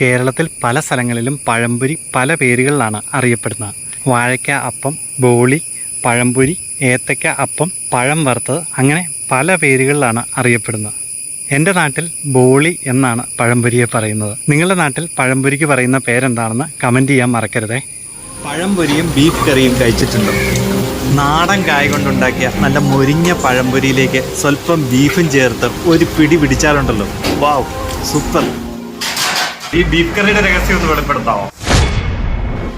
കേരളത്തിൽ പല സ്ഥലങ്ങളിലും പഴംപൊരി പല പേരുകളിലാണ് അറിയപ്പെടുന്നത്. വാഴയ്ക്ക അപ്പം ബോളി പഴംപൊരി ഏത്തയ്ക്ക അപ്പം പഴം വറുത്തത് അങ്ങനെ പല പേരുകളിലാണ് അറിയപ്പെടുന്നത്. എന്റെ നാട്ടിൽ ബോളി എന്നാണ് പഴംപൊരിയെ പറയുന്നത്. നിങ്ങളുടെ നാട്ടിൽ പഴംപൊരിക്ക് പറയുന്ന പേരെന്താണെന്ന് കമന്റ് ചെയ്യാൻ മറക്കരുതേ. പഴംപൊരിയും ബീഫ് കറിയും കഴിച്ചിട്ടുണ്ട്. നാടൻ കായ കൊണ്ടുണ്ടാക്കിയ നല്ല മൊരിഞ്ഞ പഴംപൊരിയിലേക്ക് സ്വല്പം ബീഫും ചേർത്ത് ഒരു പിടി പിടിച്ചാലുണ്ടല്ലോ. Wow super. ഈ ബീഫ് കറിയുടെ രഹസ്യം ഒന്ന് വെളിപ്പെടുത്താമോ?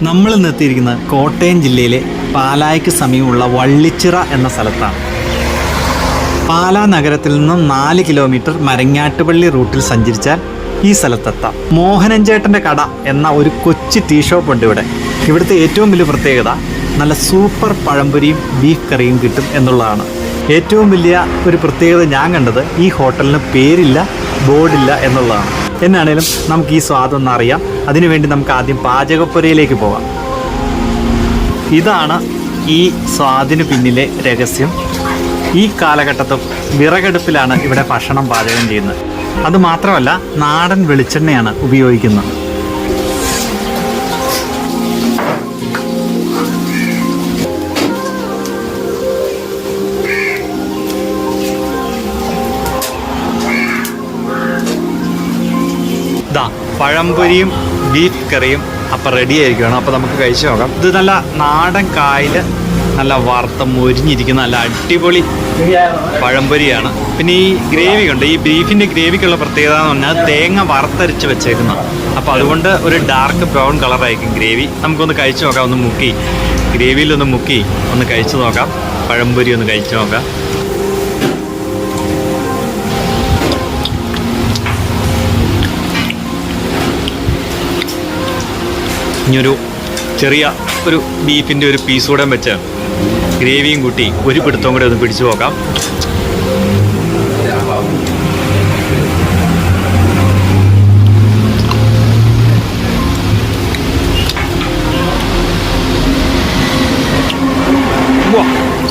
നമ്മൾ ഇന്ന് കോട്ടയം ജില്ലയിലെ പാലായ്ക്ക് സമീപമുള്ള വള്ളിച്ചിറ എന്ന സ്ഥലത്താണ്. പാലാ നഗരത്തിൽ നിന്നും നാല് കിലോമീറ്റർ മരങ്ങാട്ടുപള്ളി റൂട്ടിൽ സഞ്ചരിച്ചാൽ ഈ സ്ഥലത്തെത്താം. മോഹനഞ്ചേട്ടന്റെ കട എന്ന ഒരു കൊച്ചു ടീ ഷോപ്പ് ഉണ്ട് ഇവിടെ. ഇവിടുത്തെ ഏറ്റവും വലിയ പ്രത്യേകത നല്ല സൂപ്പർ പഴംപൊരിയും ബീഫ് കറിയും കിട്ടും എന്നുള്ളതാണ്. ഏറ്റവും വലിയ ഒരു പ്രത്യേകത ഞാൻ കണ്ടത് ഈ ഹോട്ടലിന് പേരില്ല ബോർഡില്ല എന്നുള്ളതാണ്. എന്നാണേലും നമുക്ക് ഈ സ്വാദൊന്ന് അറിയാം. അതിനുവേണ്ടി നമുക്ക് ആദ്യം പാചകപ്പുരയിലേക്ക് പോകാം ഇതാണ് ഈ സ്വാദിന് പിന്നിലെ രഹസ്യം. ഈ കാലഘട്ടത്തും വിറകടുപ്പിലാണ് ഇവിടെ ഭക്ഷണം പാചകം ചെയ്യുന്നത്. അതുമാത്രമല്ല നാടൻ വെളിച്ചെണ്ണയാണ് ഉപയോഗിക്കുന്നത്. പഴംപൊരിയും ബീഫ് കറിയും അപ്പം റെഡി ആയിരിക്കുകയാണ് അപ്പോൾ നമുക്ക് കഴിച്ചു നോക്കാം. ഇത് നല്ല നാടൻ കായൽ നല്ല വറുത്ത മൊരിഞ്ഞിരിക്കുന്ന നല്ല അടിപൊളി പഴംപൊരിയാണ്. പിന്നെ ഈ ഗ്രേവി ഉണ്ട് ഈ ബീഫിന്റെ ഗ്രേവിക്കുള്ള പ്രത്യേകത എന്ന് പറഞ്ഞാൽ തേങ്ങ വറുത്തരച്ച് വെച്ചേക്കുന്ന. അപ്പോൾ അതുകൊണ്ട് ഒരു ഡാർക്ക് ബ്രൗൺ കളറായിരിക്കും ഗ്രേവി നമുക്കൊന്ന് കഴിച്ചു നോക്കാം ഒന്ന് മുക്കി. ഗ്രേവിയിലൊന്ന് മുക്കി. ഒന്ന് കഴിച്ചു നോക്കാം. പഴംപൊരി ഒന്ന് കഴിച്ചു നോക്കാം. ഇനിയൊരു ചെറിയ ഒരു ബീഫിന്റെ ഒരു പീസ് കൂടെ വെച്ച് ഗ്രേവിയും കൂട്ടി ഒരു പിടുത്തവും കൂടെ ഒന്ന് പിടിച്ചു നോക്കാം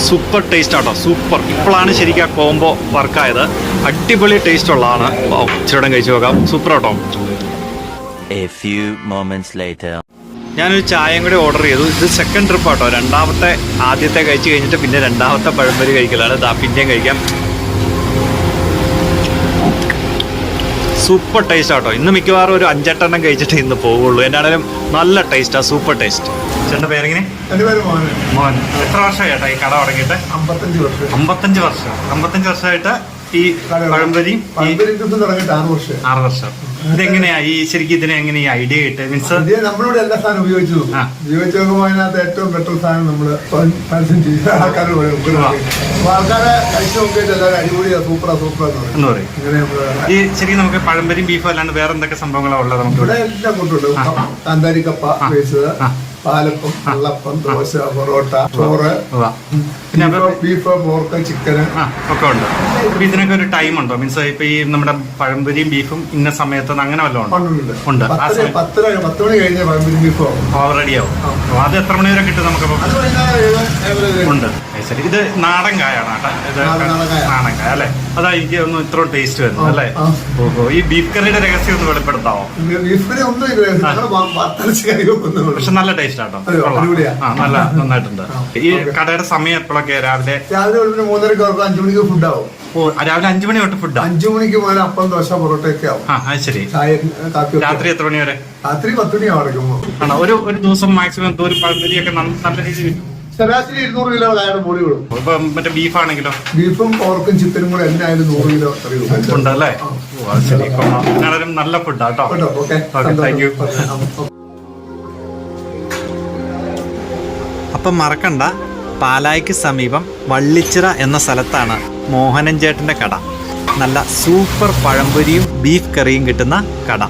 സൂപ്പർ ടേസ്റ്റ് ആട്ടോ സൂപ്പർ ഇപ്പോഴാണ് ശരിക്കും ആ കോംബോ വർക്കായത് അടിപൊളി ടേസ്റ്റ് ഉള്ളതാണ്. ഇച്ചിരി കഴിച്ചു നോക്കാം സൂപ്പർ ആട്ടോ. A few moments. ഞാനൊരു ചായയും കൂടി ഓർഡർ ചെയ്തു. ഇത് സെക്കൻഡ് ട്രിപ്പ് ആട്ടോ. രണ്ടാമത്തെ ആദ്യത്തെ കഴിച്ച് കഴിഞ്ഞിട്ട് പിന്നെ രണ്ടാമത്തെ പഴംപൊരി കഴിക്കലാണ്. ദാ പിന്നെയും കഴിക്കാം. സൂപ്പർ ടേസ്റ്റ് ആട്ടോ. ഇന്ന് മിക്കവാറും ഒരു അഞ്ചെട്ടെണ്ണം കഴിച്ചിട്ട് ഇന്ന് പോവുള്ളൂ. എന്നാണേലും നല്ല ടേസ്റ്റാ സൂപ്പർ ടേസ്റ്റ് ചേട്ടന്റെ പേരെങ്ങനെ? മോഹൻ. എത്ര വർഷമായി ചേട്ടാ ഈ കട തുടങ്ങിയിട്ട്? അമ്പത്തഞ്ച് വർഷം. അമ്പത്തഞ്ച് വർഷം. അമ്പത്തഞ്ച് വർഷമായിട്ട് ഈ പഴംപൊരി തുടങ്ങിയിട്ട് ആറ് വർഷം. ആറ് വർഷം. ഇതെങ്ങനെയാ? ഈ ശരിക്കും ഇതിനെ എങ്ങനെ ഈ ഐഡിയ കിട്ടുക മീൻസ് നമ്മളിവിടെ എല്ലാ സാധനം ഉപയോഗിച്ചു. ഉപയോഗിച്ച് നോക്കുമ്പോൾ അതിനകത്ത് ഏറ്റവും ബെറ്റർ സാധനം നമ്മൾ പരസ്യം ചെയ്യും. ആൾക്കാർ. അപ്പൊ ആൾക്കാരെ കഴിച്ചു നോക്കിയിട്ട് എല്ലാവരും അടിപൊളിയാ സൂപ്പറാ സൂപ്പറാ എന്ന് പറയും. ഇങ്ങനെ നമ്മൾ ഈ ശരിക്കും നമുക്ക് പഴംപരി ബീഫ് അല്ലാണ്ട് വേറെ എന്തൊക്കെ സംഭവങ്ങളാ ഉള്ളത് നമുക്ക് ഇവിടെ എല്ലാം കൊണ്ടുണ്ട്. കാന്താരി കപ്പ വേവിച്ചത് പാലപ്പം വെള്ളപ്പം ദോശ പൊറോട്ട ചോറ്. ബീഫ് പോർക്ക് ചിക്കൻ ആ ഒക്കെ ഉണ്ട്. അപ്പൊ ഇതിനൊക്കെ ഒരു ടൈം ഉണ്ടോ? മീൻസ് ഇപ്പൊ ഈ നമ്മുടെ പഴംപൊരിയും ബീഫും ഇന്ന സമയത്ത് അങ്ങനെ വല്ലതും ഉണ്ടോ? ഉണ്ട്. ആ സമയം. പത്തര പത്ത് മണി കഴിഞ്ഞ പഴംപൊരി ബീഫ് റെഡി ആവും. അപ്പൊ അത് എത്ര മണി വരെ കിട്ടും വരെ ഉണ്ട്. ശരി. ഇത് നാടൻ കായാണ് ഇത് നാടൻ- കായ. അല്ലേ? അതാ എനിക്ക് ഒന്ന് ഇത്ര ടേസ്റ്റ് വരുന്നത് അല്ലേ? ഓഹോ ഈ ബീഫ് കറിയുടെ രഹസ്യം ഒന്ന് വെക്കുന്നുള്ളൂ പക്ഷെ നല്ല ടേസ്റ്റ് ആട്ടോ? ആ നല്ല നന്നായിട്ടുണ്ട്. ഈ. കടയുടെ സമയം എപ്പോഴൊക്കെ രാവിലെ രാവിലെ ഒരു മൂന്നരക്ക് അവർക്ക് അഞ്ചു മണിക്ക് ഫുഡ് ആവും. ഓ രാവിലെ അഞ്ചു മണി തൊട്ട് ഫുഡ് അഞ്ചു മണിക്ക് മുതൽ അപ്പം ദോശ പൊറോട്ട ഒക്കെ ആവും. ആ അത് ശരി. ചായ കാപ്പി രാത്രി എത്ര മണി വരെ? രാത്രി പത്ത് മണി ആണോ? ഒരു ഒരു ദിവസം മാക്സിമം ഒരു പഴംപൊരിയൊക്കെ ഒക്കെ നല്ല രീതിയിൽ ശരാശരി ഇരുന്നൂറ് കിലോ കായുടെ പൊടി വിടും ഇപ്പൊ മറ്റേ ബീഫ് ആണെങ്കിലോ? ബീഫും പോർക്കും ചിത്തനും കൂടെ എല്ലായാലും നൂറ് കിലോ കറി വിടും. ഉണ്ട് അല്ലേ ആ. ഓ ശരി. കൊള്ളാം. നല്ല ഫുഡ് ആട്ടോ കേട്ടോ? ഓക്കെ. താങ്ക് യു അപ്പം മറക്കണ്ട. പാലായ്ക്ക് സമീപം വള്ളിച്ചിറ എന്ന സ്ഥലത്താണ് മോഹനൻ ചേട്ടന്റെ കട. നല്ല സൂപ്പർ പഴംപൊരിയും ബീഫ് കറിയും കിട്ടുന്ന കട.